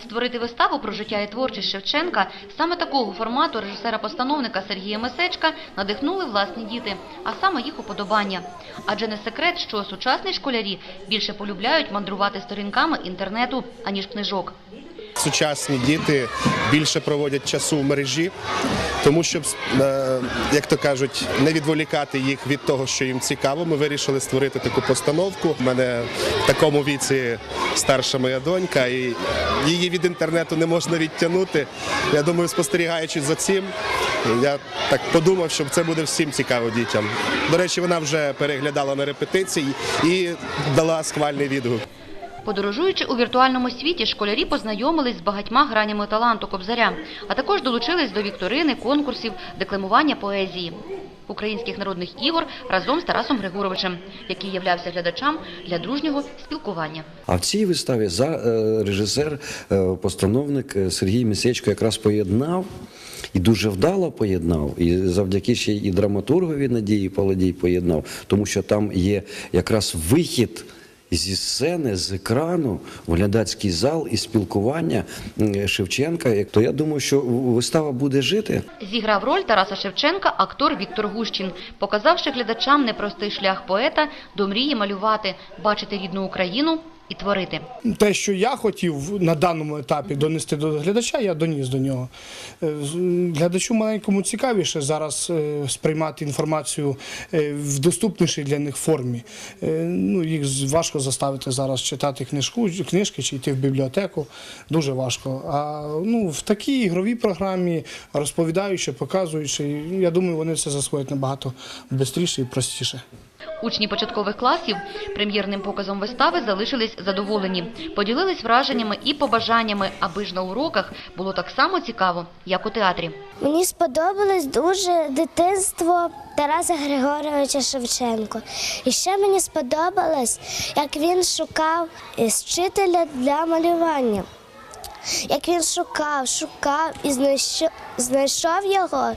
Створити виставу про життя і творчість Шевченка саме такого формату режисера-постановника Сергія Месечка надихнули власні діти, а саме їх уподобання. Адже не секрет, що сучасні школярі більше полюбляють мандрувати сторінками інтернету, аніж книжок. Сучасні діти більше проводять часу в мережі, тому щоб, е, як то кажуть, не відволікати їх від того, що їм цікаво. Ми вирішили створити таку постановку. У мене в такому віці старша моя донька, і її від інтернету не можна відтягнути. Я думаю, спостерігаючи за цим, я так подумав, що це буде всім цікаво дітям. До речі, вона вже переглядала на репетиції і дала схвальний відгук. Подорожуючи у віртуальному світі, школярі познайомились з багатьма гранями таланту Кобзаря, а також долучились до вікторини, конкурсів, декламування поезії. Українських народних ігор разом з Тарасом Григоровичем, який являвся глядачам для дружнього спілкування. А в цій виставі за е, режисер, е, постановник е, Сергій Місечко якраз поєднав і дуже вдало поєднав, і завдяки ще і драматургові Надії Паладій поєднав, тому що там є якраз вихід. Зі сцени, з екрану, в глядацький зал і спілкування Шевченка, то я думаю, що вистава буде жити. Зіграв роль Тараса Шевченка актор Віктор Гущин, показавши глядачам непростий шлях поета до мрії малювати, бачити рідну Україну і творити. те, що я хотів на даному етапі донести до глядача, я доніс до нього. Е, Глядачу маленькому цікавіше зараз е, сприймати інформацію е, в доступнішій для них формі. Ну, їх важко заставити зараз читати книжку, книжки чи йти в бібліотеку. Дуже важко. А ну, в такій ігровій програмі, розповідаючи, показуючи, я думаю, вони це засвоять набагато швидше і простіше. Учні початкових класів прем'єрним показом вистави залишились задоволені, поділились враженнями і побажаннями, аби ж на уроках було так само цікаво, як у театрі. Мені сподобалось дуже дитинство Тараса Григоровича Шевченко. І ще мені сподобалось, як він шукав вчителя для малювання. Як він шукав, шукав і знайшов, знайшов його.